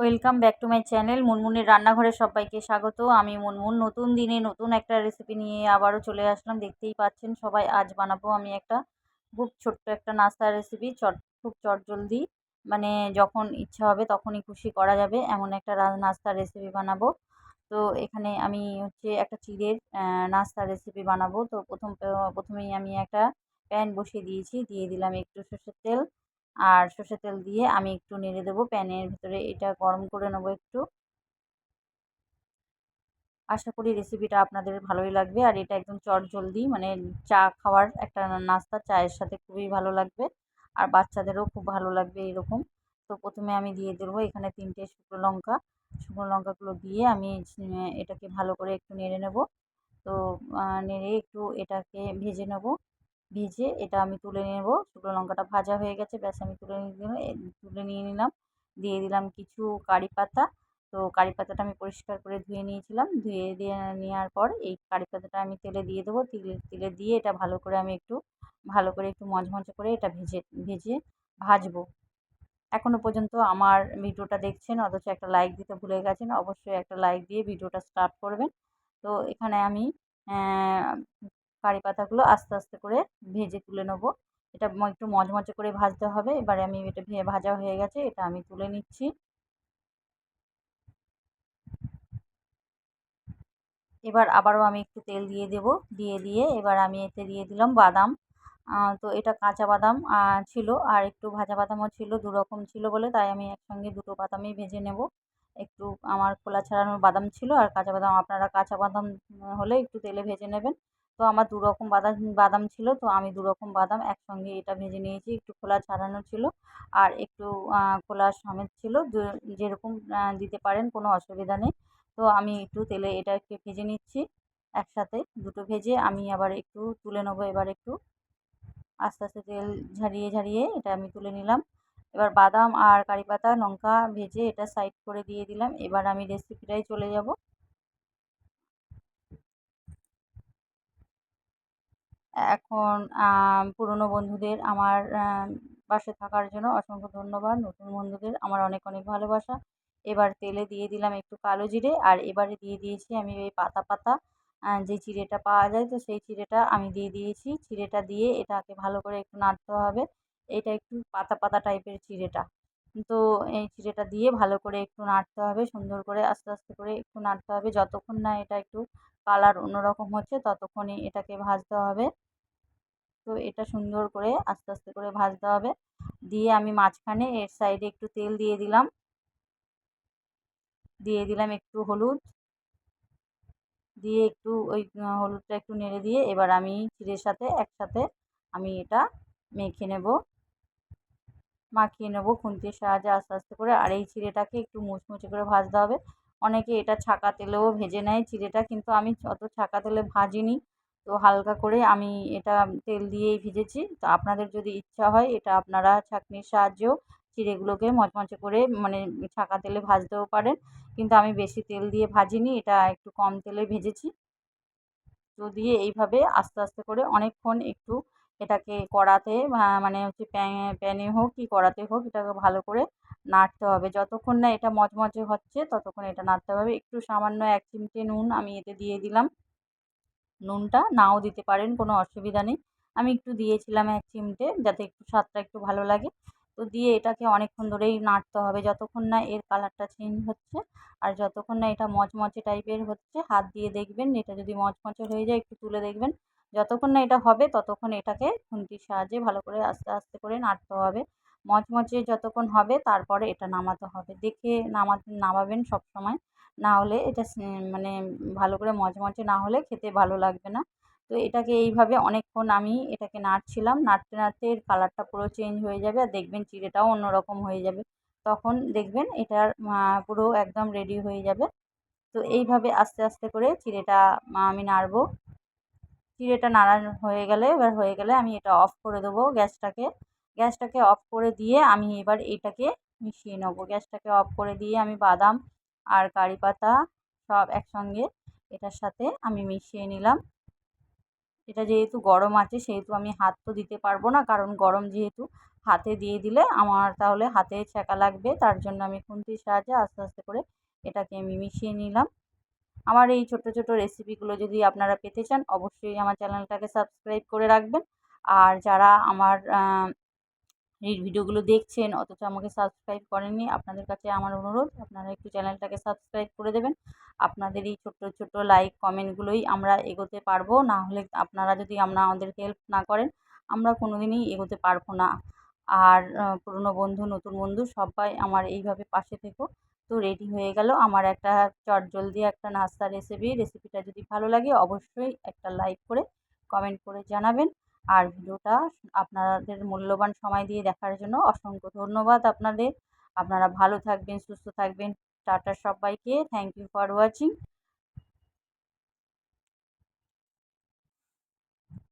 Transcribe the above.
Welcome back to my channel মুনমুনের রান্নাঘরে সবাইকে স্বাগত। আমি মুনমুন। নতুন দিনে নতুন একটা রেসিপি নিয়ে আবারও চলে আসলাম। দেখতেই পাচ্ছেন সবাই, আজ বানাবো আমি একটা খুব ছোট্ট একটা নাস্তার রেসিপি চট, খুব চটজলদি মানে যখন ইচ্ছা হবে তখনই খুশি করা যাবে। এমন একটা নাস্তার রেসিপি বানাবো। তো এখানে আমি হচ্ছে একটা চিড়ের নাস্তার রেসিপি বানাবো। তো প্রথম, প্রথমেই আমি একটা প্যান বসিয়ে দিয়েছি। দিয়ে দিলাম একটু সর্ষের তেল। আর সর্ষের তেল দিয়ে আমি একটু নেড়ে দেবো। প্যানের ভিতরে এটা গরম করে নেব একটু। আশা করি রেসিপিটা আপনাদের ভালোই লাগবে। আর এটা একদম চট জলদি মানে চা খাওয়ার একটা নাস্তা, চায়ের সাথে খুবই ভালো লাগবে। আর বাচ্চাদেরও খুব ভালো লাগবে এরকম। তো প্রথমে আমি দিয়ে দেবো এখানে তিনটে শুকনো লঙ্কা। শুকনো লঙ্কাগুলো দিয়ে আমি, এটাকে ভালো করে একটু নেড়ে নেব। তো নেড়ে একটু এটাকে ভেজে নেব। ভেজে এটা আমি তুলে নেব। শুকনো লঙ্কাটা ভাজা হয়ে গেছে, ব্যাস আমি তুলে নিয়ে তুলে নিয়ে নিলাম। দিয়ে দিলাম কিছু কারি পাতা। তো কারি পাতাটা আমি পরিষ্কার করে ধুয়ে নিয়েছিলাম। ধুয়ে দিয়ে নেওয়ার পর এই কারি পাতাটা আমি তেলে দিয়ে দেবো। তেলে তেলে দিয়ে এটা ভালো করে আমি একটু, ভালো করে একটু মচমচে করে এটা ভেজে ভেজে ভাজবো। এখনও পর্যন্ত আমার ভিডিওটা দেখছেন, অথচ একটা লাইক দিতে ভুলে গেছেন, অবশ্যই একটা লাইক দিয়ে ভিডিওটা স্টার্ট করবেন। তো এখানে আমি কারি পাতাগুলো আস্তে আস্তে করে ভেজে তুলে নেব। এটা একটু মচমচে করে ভাজতে হবে। এবারে আমি এটা ভাজা হয়ে গেছে। এটা আমি তুলে নিচ্ছি। এবার আবারও আমি একটু তেল দিয়ে দেব। দিয়ে দিয়ে এবার আমি এতে দিয়ে দিলাম বাদাম। তো এটা কাঁচা বাদাম ছিল। আর একটু ভাজা বাদামও ছিল দু রকম ছিল বলে। তাই আমি একসঙ্গে দুটো বাদামই ভেজে নেব। একটু আমার খোলা ছাড়ানোর বাদাম ছিল। আর কাঁচা বাদাম, আপনারা কাঁচা বাদাম হলে একটু তেলে ভেজে নেবেন। তো আমার দু রকম বাদাম বাদাম ছিল, তো আমি দু রকম বাদাম একসঙ্গে এটা ভেজে নিয়েছি। একটু খোলা ছাড়ানো ছিল আর একটু খোলা সমেত ছিল। যেরকম দিতে পারেন, কোনো অসুবিধা নেই। তো আমি একটু তেলে এটা একটু ভেজে নিচ্ছি একসাথে দুটো ভেজে। আমি আবার একটু তুলে নেব এবার একটু। আস্তে আস্তে তেল ঝারিয়ে ঝারিয়ে এটা আমি তুলে নিলাম। এবার বাদাম আর কারি পাতা, লঙ্কা ভেজে এটা সাইড করে দিয়ে দিলাম। এবার আমি রেসিপিটাই চলে যাব। এখন পুরনো বন্ধুদের আমার পাশে থাকার জন্য অসংখ্য ধন্যবাদ। নতুন বন্ধুদের আমার অনেক অনেক ভালোবাসা। এবার তেলে দিয়ে দিলাম একটু কালো জিরে আর এবারে দিয়ে দিয়েছি আমি ওই পাতা পাতা যে চিড়েটা পাওয়া যায় তো সেই চিড়েটা আমি দিয়ে দিয়েছি। চিড়েটা দিয়ে এটাকে ভালো করে একটু নাড়তে হবে। এটা একটু পাতা পাতা টাইপের চিড়েটা তো এই চিড়েটা দিয়ে ভালো করে একটু নাড়তে হবে। সুন্দর করে আস্তে আস্তে করে একটু নাড়তে হবে। যতক্ষণ না এটা একটু কালার অন্যরকম হচ্ছে ততক্ষণই এটাকে ভাজতে হবে। তো এটা সুন্দর করে আস্তে আস্তে করে ভাজতে হবে। দিয়ে আমি মাঝখানে এর সাইডে একটু তেল দিয়ে দিলাম। দিয়ে দিলাম একটু হলুদ। দিয়ে একটু ওই হলুদটা একটু নেড়ে দিয়ে এবার আমি চিড়ের সাথে একসাথে আমি এটা মেখে নেব। মাখিয়ে নেব খুন্তির সাহায্যে আস্তে আস্তে করে। আর এই চিড়েটাকে একটু মুচমুচে করে ভাজতে হবে। অনেকে এটা ছাকা তেলেও ভেজে নেয় চিড়েটা কিন্তু আমি অত ছাকা তেলে ভাজিনি। তো হালকা করে আমি এটা তেল দিয়েই ভেজেছি। তো আপনাদের যদি ইচ্ছা হয় এটা আপনারা ছাঁকনির সাহায্যেও চিড়েগুলোকে মচমচে করে মানে ছাকা তেলে ভাজতেও পারেন। কিন্তু আমি বেশি তেল দিয়ে ভাজিনি, এটা একটু কম তেলে ভেজেছি। তো দিয়ে এইভাবে আস্তে আস্তে করে অনেকক্ষণ একটু এটাকে কড়াতে মানে হচ্ছে প্যানে হোক কি কড়াতে হোক এটাকে ভালো করে নাড়তে হবে। যতক্ষণ না এটা মচমচে হচ্ছে ততক্ষণ এটা নাড়তে হবে। একটু সামান্য এক চিমটে নুন আমি এতে দিয়ে দিলাম। নুনটা নাও দিতে পারেন, কোনো অসুবিধা নেই। আমি একটু দিয়েছিলাম এক চিমটে, যাতে একটু স্বাদটা একটু ভালো লাগে। তো দিয়ে এটাকে অনেকক্ষণ ধরেই নাড়তে হবে। যতক্ষণ না এর কালারটা চেঞ্জ হচ্ছে আর যতক্ষণ না এটা মচমচে টাইপের হচ্ছে, হাত দিয়ে দেখবেন, এটা যদি মচমচে হয়ে যায় একটু তুলে দেখবেন। যতক্ষণ না এটা হবে, ততক্ষণ এটাকে খুন্তির সাহায্যে ভালো করে আস্তে আস্তে করে নাড়তে হবে। মচমচে যতক্ষণ হবে, তারপরে এটা নামাতে হবে। দেখে নামাতে, নামাবেন সব সময় না হলে এটা মানে ভালো করে মচমচে না হলে খেতে ভালো লাগবে না। তো এটাকে এইভাবে অনেকক্ষণ আমি এটাকে নাড়ছিলাম। নাড়তে নাড়তে এর কালারটা পুরো চেঞ্জ হয়ে যাবে আর দেখবেন চিড়েটাও অন্যরকম হয়ে যাবে। তখন দেখবেন এটার পুরো একদম রেডি হয়ে যাবে। তো এইভাবে আস্তে আস্তে করে চিড়েটা আমি নাড়বো। চিড়েটা নাড়া হয়ে গেলে, এবার হয়ে গেলে আমি এটা অফ করে দেবো গ্যাসটাকে। গ্যাসটাকে অফ করে দিয়ে আমি এবার এটাকে মিশিয়ে নেব। গ্যাসটাকে অফ করে দিয়ে আমি বাদাম আর কারি পাতা সব একসঙ্গে এটার সাথে আমি মিশিয়ে নিলাম। এটা যেহেতু গরম আছে, সেহেতু আমি হাত তো দিতে পারব না, কারণ গরম যেহেতু হাতে দিয়ে দিলে আমার তাহলে হাতে ছ্যাঁকা লাগবে, তার জন্য আমি খুন্তির সাহায্যে আস্তে আস্তে করে এটাকে আমি মিশিয়ে নিলাম। আমার এই ছোটো ছোটো রেসিপিগুলো যদি আপনারা পেতে চান, অবশ্যই আমার চ্যানেলটাকে সাবস্ক্রাইব করে রাখবেন। আর যারা আমার ভিডিওগুলো দেখছেন, অথচ আমাকে সাবস্ক্রাইব করেননি, আপনাদের কাছে আমার অনুরোধ, আপনারা একটু চ্যানেলটাকে সাবস্ক্রাইব করে দেবেন। আপনাদের এই ছোট্ট ছোট্ট লাইক কমেন্টগুলোই আমরা এগোতে পারব, না হলে আপনারা যদি আমরা আমাদের হেল্প না করেন, আমরা কোনো দিনই এগোতে পারব না। আর পুরনো বন্ধু, নতুন বন্ধু, সবাই আমার এইভাবে পাশে থেকো। তো রেডি হয়ে গেল আমার একটা চটজলদি একটা নাস্তার রেসিপি রেসিপিটা যদি ভালো লাগে অবশ্যই একটা লাইক করে কমেন্ট করে জানাবেন। আর ভিডিওটা আপনাদের মূল্যবান সময় দিয়ে দেখার জন্য অসংখ্য ধন্যবাদ আপনাদের। আপনারা ভালো থাকবেন, সুস্থ থাকবেন। টাটা সবাইকে। Thank you for watching